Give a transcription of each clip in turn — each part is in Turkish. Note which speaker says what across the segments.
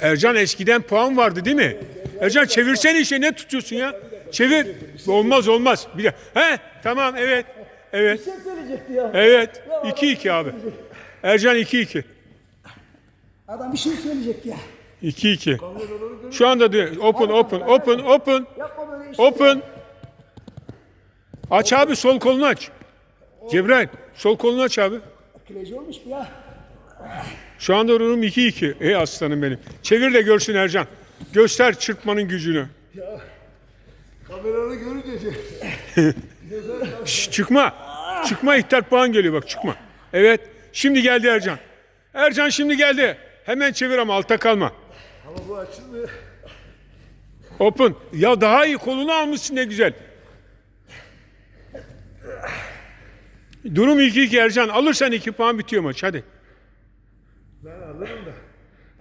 Speaker 1: Ercan eskiden puan vardı değil mi? Ercan çevirsene işe ne tutuyorsun ya? Çevir. Olmaz olmaz. Bir de. He tamam evet. Evet.
Speaker 2: Kim söyleyecekti ya?
Speaker 1: Evet. 2-2 abi. Ercan 2-2.
Speaker 2: Adam bir şey söyleyecekti ya.
Speaker 1: 2-2. Şu anda diyor open open open open open. Aç abi sol kolunu aç. Cebrail sol kolunu aç abi.
Speaker 2: Kileci olmuş bu ya.
Speaker 1: Şu anda durum 2-2. Ey aslanım benim. Çevir de görsün Ercan. Göster çırpmanın gücünü.
Speaker 3: Kamerada görünce
Speaker 1: Şş, çıkma. Çıkma ihtar puan geliyor bak çıkma. Evet. Şimdi geldi Ercan. Ercan şimdi geldi. Hemen çevir ama altta kalma.
Speaker 3: ama bu açılmıyor.
Speaker 1: Open. Ya daha iyi kolunu almışsın ne güzel. Durum 2-2 Ercan. Alırsan 2 puan bitiyor maç hadi.
Speaker 3: Ben alırım da.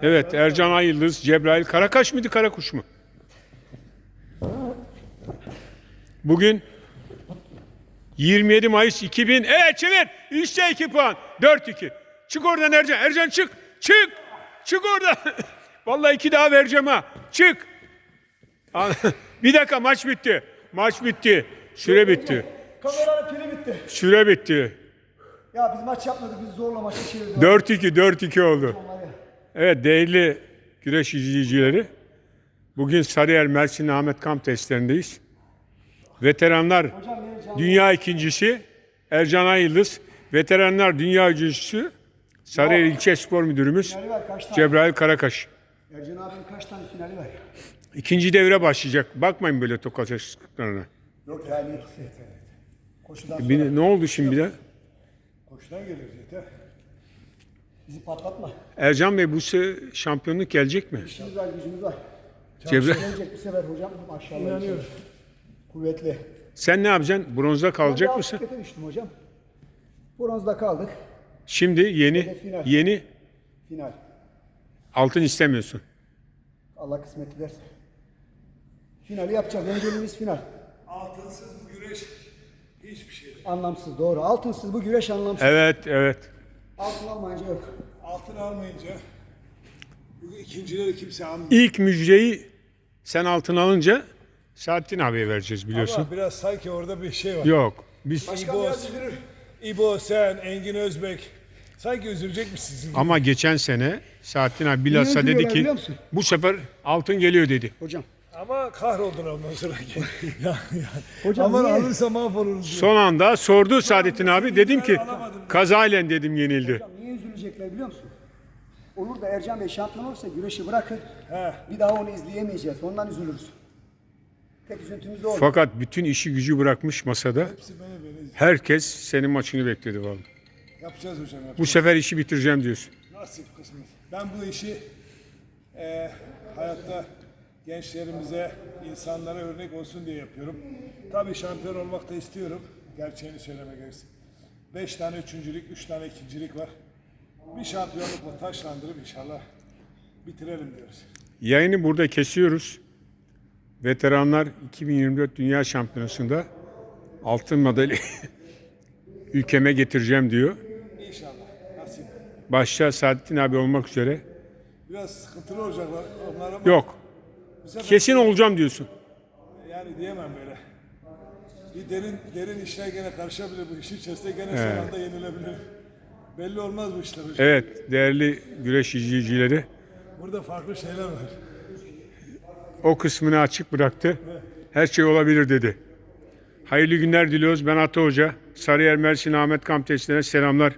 Speaker 1: Evet Ercan Ayıldız, Cebrail Karakaş mıydı Karakuş mu? Bugün 27 Mayıs 2000. Evet çevir. İşte 2 puan. 4-2. Çık oradan Ercan. Ercan çık. Çık. Çık oradan. Vallahi iki daha vereceğim ha. Çık. Bir dakika maç bitti. Maç bitti. Süre bitti.
Speaker 2: Kameranın pili bitti.
Speaker 1: Süre bitti.
Speaker 2: Ya biz maç yapmadık. Biz zorla maçı çevirdik.
Speaker 1: 4-2 4-2 oldu. Evet değerli güreş izleyicileri. Bugün Sarıyer Mersin Ahmet Kamp testlerindeyiz. Veteranlar dünya ikincisi Ercan Ayıldız. Veteranlar dünya üçüncüsü Sarıyer İlçe Spor Müdürümüz
Speaker 2: Finali var kaç tane?
Speaker 1: Cebrail Karakaş.
Speaker 2: Ercan abinin kaç tane finali var?
Speaker 1: İkinci devre başlayacak. Bakmayın böyle tokat açıklarına.
Speaker 2: Yok yani. Koşudan sonra
Speaker 1: Bir- Ne oldu şimdi de?
Speaker 3: Koşudan geliyor yeter.
Speaker 2: bizi patlatma.
Speaker 1: Ercan Bey bu se- şampiyonluk gelecek mi?
Speaker 2: İşimiz var, gücümüz var.
Speaker 1: Cebrail
Speaker 2: Gelecek bu sefer hocam. Maşallah. İnanıyoruz. Kuvvetli.
Speaker 1: sen ne yapacaksın? Bronzda kalacak
Speaker 2: Ben de
Speaker 1: mısın?
Speaker 2: düştüm hocam. Bronzda kaldık.
Speaker 1: Şimdi yeni
Speaker 2: Hedef final.
Speaker 1: yeni
Speaker 2: Final.
Speaker 1: altın istemiyorsun.
Speaker 2: Allah kısmet ederse. Finali yapacağız. Önceliğimiz final.
Speaker 3: Altınsız bu güreş hiçbir şey değil.
Speaker 2: Anlamsız doğru. Altınsız bu güreş anlamsız.
Speaker 1: Evet evet.
Speaker 2: Altın almayınca yok.
Speaker 3: Altın almayınca bu ikincileri kimse almıyor.
Speaker 1: İlk müjdeyi sen altın alınca Saadettin abiye vereceğiz biliyorsun.
Speaker 3: Ama biraz sanki orada bir şey var.
Speaker 1: Yok. Biz
Speaker 3: İbo, İbo, sen, Engin Özbek. Sanki üzülecek misiniz?
Speaker 1: ama geçen sene Saadettin abi bilhassa dedi ki
Speaker 2: biliyor musun?
Speaker 1: bu sefer altın geliyor dedi.
Speaker 2: Hocam.
Speaker 3: Ama kahroldun ondan sonra. ya, ya.
Speaker 2: Hocam
Speaker 3: Aman
Speaker 2: niye?
Speaker 3: alırsa mahvoluruz diyor.
Speaker 1: Son anda sordu Saadettin abi dedim ki kazayla dedim yenildi.
Speaker 2: Hocam niye üzülecekler biliyor musun? Olur da Ercan Bey şampiyon olursa güreşi bırakır.
Speaker 3: He.
Speaker 2: Bir daha onu izleyemeyeceğiz. Ondan üzülürüz. Tek üzüntümüz de o.
Speaker 1: Fakat bütün işi gücü bırakmış masada.
Speaker 3: Hepsi beni beni.
Speaker 1: Herkes senin maçını bekledi vallahi.
Speaker 3: Yapacağız hocam yapacağız.
Speaker 1: Bu sefer işi bitireceğim diyorsun.
Speaker 3: Nasip kısmet. Ben bu işi eee, hayatta gençlerimize, insanlara örnek olsun diye yapıyorum. Tabii şampiyon olmak da istiyorum. Gerçeğini söylemek gerekirse. Beş tane üçüncülük, üç tane ikincilik var. Bir şampiyonlukla taşlandırıp inşallah bitirelim diyoruz.
Speaker 1: Yayını burada kesiyoruz. Veteranlar 2024 Dünya Şampiyonası'nda altın madalya ülkeme getireceğim diyor.
Speaker 3: İnşallah. Nasip.
Speaker 1: Başta Saadettin abi olmak üzere.
Speaker 3: Biraz sıkıntılı olacaklar onlar ama
Speaker 1: Yok.
Speaker 3: Sefer
Speaker 1: Kesin olacağım diyorsun.
Speaker 3: yani diyemem böyle. Bir derin derin işler gene karışabilir bu işin içerisinde gene son anda yenilebilir. Belli olmaz bu işler hocam.
Speaker 1: Evet değerli güreş izleyicileri
Speaker 3: Burada farklı şeyler var.
Speaker 1: o kısmını açık bıraktı. Her şey olabilir dedi. Hayırlı günler diliyoruz. Ben Ata Hoca. Sarıyer Mersin Ahmet Kamp testine selamlar.